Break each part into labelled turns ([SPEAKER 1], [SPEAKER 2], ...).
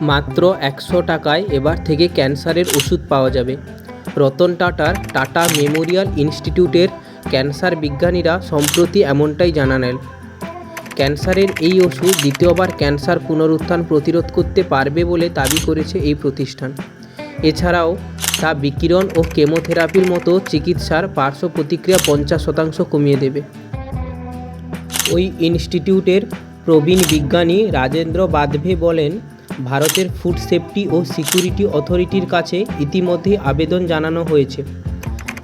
[SPEAKER 1] মাত্র একশো টাকায় এবার থেকে ক্যান্সারের ওষুধ পাওয়া যাবে। রতন টাটার টাটা মেমোরিয়াল ইনস্টিটিউটের ক্যান্সার বিজ্ঞানীরা সম্প্রতি এমনটাই জানালেন। ক্যান্সারের এই ওষুধ দ্বিতীয়বার ক্যান্সার পুনরুত্থান প্রতিরোধ করতে পারবে বলে দাবি করেছে এই প্রতিষ্ঠান। এছাড়াও তা বিকিরণ ও কেমোথেরাপির মতো চিকিৎসার পার্শ্ব প্রতিক্রিয়া পঞ্চাশ শতাংশ কমিয়ে দেবে। ওই ইনস্টিটিউটের প্রবীণ বিজ্ঞানী রাজেন্দ্র বাদভে বলেন ভারতের ফুড সেফটি ও সিকিউরিটি অথরিটির কাছে ইতিমধ্যেই আবেদন জানানো হয়েছে।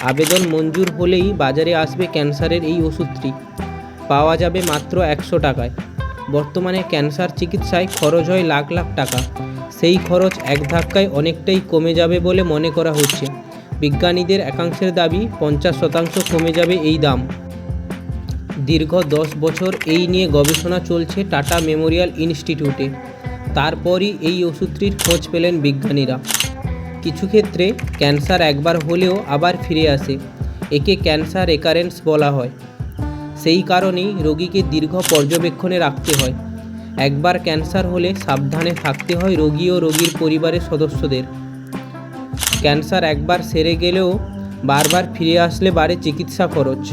[SPEAKER 1] আবেদন মঞ্জুর হলেই বাজারে আসবে ক্যান্সারের এই ওষুধটি। পাওয়া যাবে মাত্র একশো টাকায়। বর্তমানে ক্যান্সার চিকিৎসায় খরচ হয় লাখ লাখ টাকা। সেই খরচ এক ধাক্কায় অনেকটাই কমে যাবে বলে মনে করা হচ্ছে। বিজ্ঞানীদের একাংশের দাবি পঞ্চাশ শতাংশ কমে যাবে এই দাম। দীর্ঘ দশ বছর এই নিয়ে গবেষণা চলছে টাটা মেমোরিয়াল ইনস্টিটিউটে। তারপরই এই ওষুধটির খোঁজ পেলেন বিজ্ঞানীরা। কিছু ক্ষেত্রে ক্যান্সার একবার হলেও আবার ফিরে আসে, একে ক্যান্সার রেকারেন্স বলা হয়। সেই কারণেই রোগীকে দীর্ঘ পর্যবেক্ষণে রাখতে হয়। একবার ক্যান্সার হলে সাবধানে থাকতে হয় রোগী ও রোগীর পরিবারের সদস্যদের। ক্যান্সার একবার সেরে গেলেও বারবার ফিরে আসলে বাড়ে চিকিৎসা খরচ।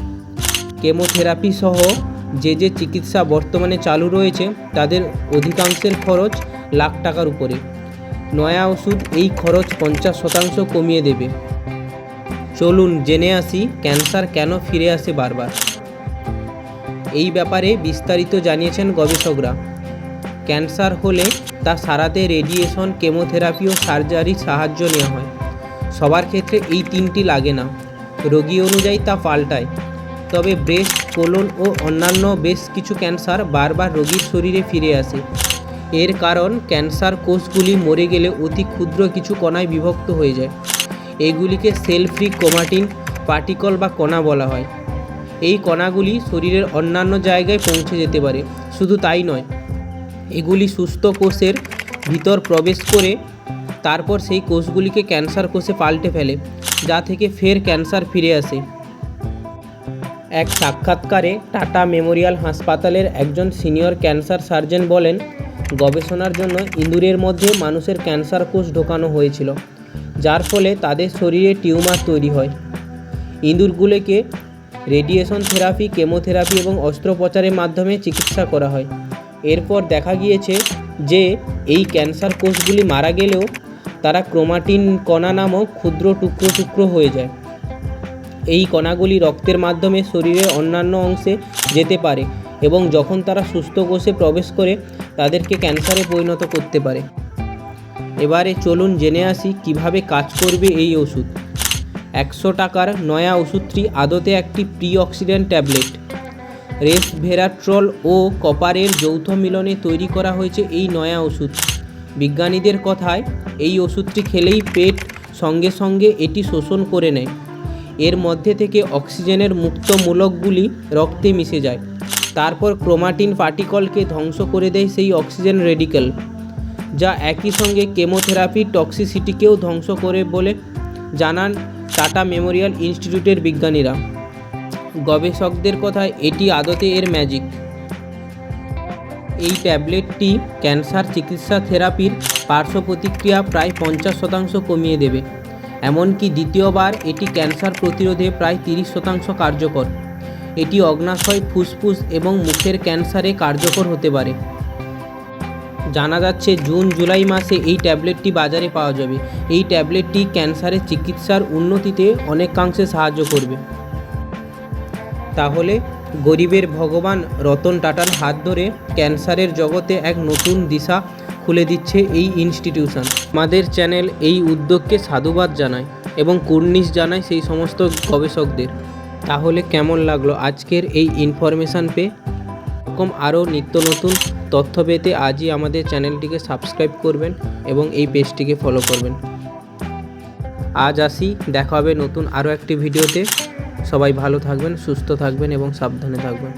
[SPEAKER 1] কেমোথেরাপি সহ যে যে চিকিৎসা বর্তমানে চালু রয়েছে, তাদের অধিকাংশের খরচ লাখ টাকার উপরে। নয়া ওষুধ এই খরচ পঞ্চাশ শতাংশ কমিয়ে দেবে। চলুন জেনে আসি ক্যান্সার কেন ফিরে আসে বারবার। এই ব্যাপারে বিস্তারিত জানিয়েছেন গবেষকরা। ক্যান্সার হলে তা সারাতে রেডিয়েশন, কেমোথেরাপি ও সার্জারির সাহায্য নেওয়া হয়। সবার ক্ষেত্রে এই তিনটি লাগে না। রোগী অনুযায়ী তা পাল্টায়। তবে ব্রেস্ট কোলন ও অন্যান্য বেশ কিছু ক্যান্সার বারবার রোগীর শরীরে ফিরে আসে। এর কারণ ক্যান্সার কোষগুলি মরে গেলে অতি ক্ষুদ্র কিছু কণায় বিভক্ত হয়ে যায়। এগুলিকে সেল ফ্রি ক্রোমাটিন, পার্টিকল বা কণা বলা হয়। এই কণাগুলি শরীরের অন্যান্য জায়গায় পৌঁছে যেতে পারে, শুধু তাই নয়। এগুলি সুস্থ কোষের ভিতর প্রবেশ করে তারপর সেই কোষগুলিকে ক্যান্সার কোষে পাল্টে ফেলে, যা থেকে ফের ক্যান্সার ফিরে আসে। এক সাক্ষাৎকারে টাটা মেমোরিয়াল হাসপাতালের একজন সিনিয়র ক্যান্সার সার্জন বলেন, গবেষণার জন্য ইঁদুরের মধ্যে মানুষের ক্যান্সার কোষ ঢোকানো হয়েছিল, যার ফলে তাদের শরীরে টিউমার তৈরি হয়। ইঁদুরগুলোকে রেডিয়েশন থেরাপি, কেমোথেরাপি এবং অস্ত্রোপচারের মাধ্যমে চিকিৎসা করা হয়। এরপর দেখা গিয়েছে যে, এই ক্যান্সার কোষগুলি মারা গেলেও তারা ক্রোমাটিন কণা নামক ক্ষুদ্র টুকরো টুকরো হয়ে যায়। এই কণাগুলি রক্তের মাধ্যমে শরীরের অন্যান্য অংশে যেতে পারে এবং যখন তারা সুস্থ কোষে প্রবেশ করে, তাদেরকে ক্যান্সারে পরিণত করতে পারে। এবারে চলুন জেনে আসি কীভাবে কাজ করবে এই ওষুধ। একশো টাকার নয়া ওষুধটি আদতে একটি প্রি অক্সিডেন্ট ট্যাবলেট। রেসভেরাট্রল ও কপারের যৌথ মিলনে তৈরি করা হয়েছে এই নয়া ওষুধ। বিজ্ঞানীদের কথায়, এই ওষুধটি খেলেই পেট সঙ্গে সঙ্গে এটি শোষণ করে নেয়। এর মধ্যে থেকে অক্সিজেনের মুক্ত মূলকগুলি রক্তে মিশে যায়। তারপর ক্রোমাটিন পার্টিকলকে ধ্বংস করে দেয় সেই অক্সিজেন রেডিকেল, যা একই সঙ্গে কেমোথেরাপি টক্সিসিটিকেও ধ্বংস করে বলে জানান টাটা মেমোরিয়াল ইনস্টিটিউটের বিজ্ঞানীরা। গবেষকদের কথায় এটি আদতে এর ম্যাজিক। এই ট্যাবলেটটি ক্যান্সার চিকিৎসা থেরাপির পার্শ্ব প্রতিক্রিয়া প্রায় পঞ্চাশ শতাংশ কমিয়ে দেবে। এমনকি দ্বিতীয়বার এটি ক্যান্সার প্রতিরোধে প্রায় তিরিশ শতাংশ কার্যকর। এটি অগ্নাশয়, ফুসফুস এবং মুখের ক্যান্সারে কার্যকর হতে পারে। জানা যাচ্ছে জুন, জুলাই মাসে এই ট্যাবলেটটি বাজারে পাওয়া যাবে। এই ট্যাবলেটটি ক্যান্সারের চিকিৎসার উন্নতিতে অনেকাংশে সাহায্য করবে। তাহলে গরিবের ভগবান রতন টাটার হাত ধরে ক্যান্সারের জগতে এক নতুন দিশা খুলে দিচ্ছে এই ইনস্টিটিউশন আমাদের চ্যানেল এই উদ্যোগকে সাধুবাদ জানায় এবং কুর্নিশ জানায় সেই সমস্ত গবেষকদের। তাহলে কেমন লাগল আজকের এই ইনফরমেশান পেয়ে? এরকম আরও নিত্য নতুন তথ্য পেতে আজই আমাদের চ্যানেলটিকে সাবস্ক্রাইব করবেন এবং এই পেজটিকে ফলো করবেন। আজ আসি, দেখা হবে নতুন আরও একটি ভিডিওতে সবাই ভালো থাকবেন, সুস্থ থাকবেন এবং সাবধানে থাকবেন।